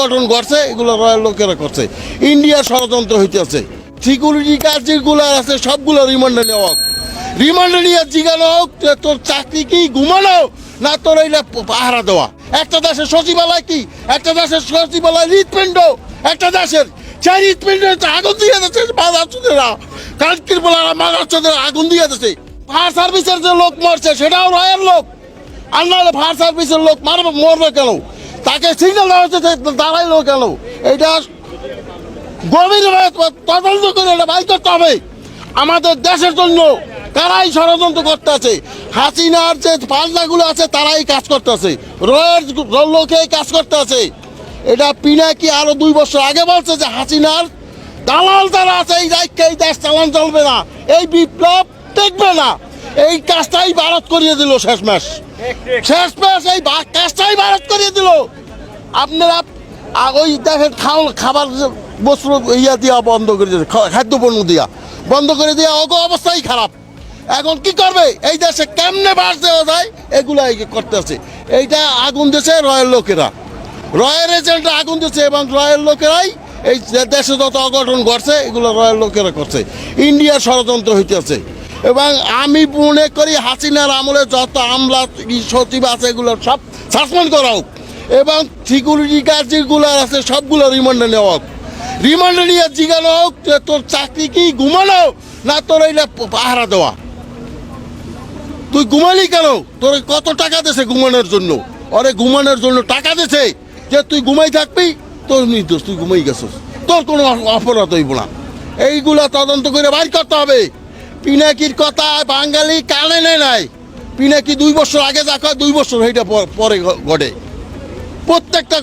গঠন করছে, এগুলো রয়্যাল লোকেরা করছে। ইন্ডিয়া ষড়যন্ত্র হইতেছে। সিকিউরিটি গার্ড যেগুলো আছে, সবগুলো রিমান্ডে নেওয়া হোক। রিমান্ডে নিয়ে জিগানো হোক তোর চাকরি কি ঘুমানো না তোর এইটা পাহারা দেওয়া। একটা দেশের সচিবালয় কি? একটা দেশের সচিবালয় হৃৎপিণ্ড। একটা দেশের চাই হৃৎপিণ্ডে আগুন দিয়ে দিচ্ছে বাজার কালকির বলারা মাজার আগুন দিয়ে দিচ্ছে। ফায়ার সার্ভিসের যে লোক মরছে, সেটাও রয়্যাল লোক। আর নাহলে ফায়ার সার্ভিসের লোক মারবে, মরবে কেন? তাকে সিগন্যাল দাঁড়াইলো কেন? এটা গভীরভাবে তদন্ত করে এটা বাইর করতে হবে। আমাদের দেশের জন্য তারাই ষড়যন্ত্র করতে আছে হাসিনার যে পাল্লাগুলো আছে, তারাই কাজ করতে আছে রয়ের লোকে কাজ করতে আছে এটা পিনাকি আরও দুই বছর আগে বলছে যে হাসিনার দালাল যারা আছে, এই রাজ্যে এই দেশ চালান চলবে না। এই বিপ্লব টেকবে না। এই কাজটাই ভারত করিয়ে দিল শেষ মাস শেষ মাস এই কাজটাই ভারত করিয়ে দিল। আপনারা ওই দেখেন খাও খাবার বস্ত্র ইয়া দিয়া বন্ধ করে দিয়েছে খাদ্যপণ্য দিয়া। বন্ধ করে দিয়া অগ অবস্থাই খারাপ। এখন কি করবে? এই দেশে কেমনে বাস দেওয়া যায়? এগুলো এই করতে এইটা আগুন দিয়েছে রয়্যাল লোকেরা। রয়্যাল এজেন্ট আগুন দিচ্ছে এবং রয়্যাল লোকেরাই এই দেশে যত অঘটন ঘটছে, এগুলো রয়্যাল লোকেরা করছে। ইন্ডিয়ার ষড়যন্ত্র হইতেছে। এবং আমি মনে করি হাসিনার আমলে যত আমলা সচিব আছে, এগুলো সব সাসপেন্ড করা হোক। এবং সিকিউরিটি গার্ড যেগুলো আছে, সবগুলো রিমান্ডে নেওয়া হোক। রিমান্ডে নিয়ে জিগানো হোক যে তোর চাকরি কি, ঘুমানো না তোর এইটা পাহারা দেওয়া। তুই ঘুমালি কেন? তোর কত টাকা দিছে ঘুমানোর জন্য? অরে ঘুমানোর জন্য টাকা দিছে যে তুই ঘুমাই থাকবি? তোর নির্দোষ, তুই ঘুমাই গেছিস। তোর কোনো অপরাধ হইব না। এইগুলা তদন্ত করে বাইর করতে হবে। পিনাকির কথা বাঙালি কানে নেয় নাই। পিনাকি দুই বছর আগে যা দুই বছর সেইটা পরে ঘটে। প্রত্যেকটা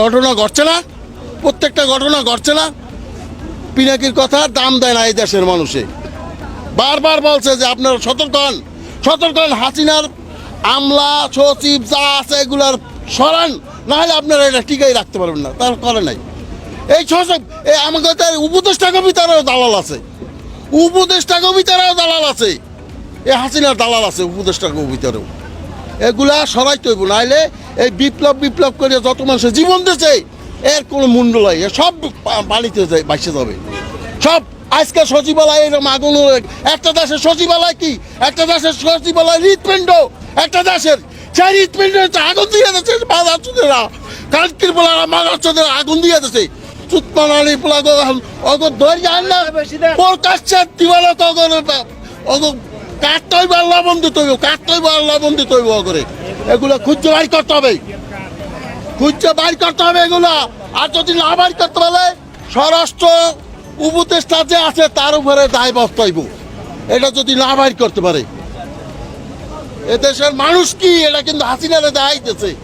ঘটনা ঘটছে না, প্রত্যেকটা ঘটনা ঘটছে না। পিনাকির কথার দাম দেয় না এই দেশের মানুষে। বারবার বলছে যে আপনারা সতর্ক হন সতর্ক হন, হাসিনার আমলা, সচিব যা আছে এগুলার সরান, নাহলে আপনারা এটা টিকাই রাখতে পারবেন না, তার করে নাই। এই সচিব এই আমাকে তো উপদেষ্টা কবিতারও দালাল আছে। উপদেষ্টা কবিতারও দালাল আছে। এই হাসিনার দালাল আছে উপদেষ্টা কবিতারও। এগুলা সরাইতে হইব নাহলে এই বিপ্লব বিপ্লব করে যত মানুষের জীবন দিয়েছে এর কোনো মূল্য নাই সব পানিতে বাইসে যাবে। সব আজকে সচিবালয় এরকম আগুন একটা দেশের সচিবালয় কি? একটা দেশের সচিবালয় হৃৎপিণ্ড একটা দেশের সেই হৃৎপিণ্ড আগুন দিয়ে দিচ্ছে বাজার চোদেরা। কালকির বলারা মাজার চোদের আগুন দিয়ে দিচ্ছে চুতমানালি পোলাগো অগো ধরে যান না প্রকাশ্যে অগো বা করে এগুলো করতে হবে। করতে হবে আর যদি না করতে স্বরাষ্ট্র উপদেষ্টা যে আছে, তার উপরে দায় বস্তাইব এটা যদি না বাইর করতে পারে। এদেশের মানুষ কি? এটা কিন্তু হাসিনারে দেখাইতেছে।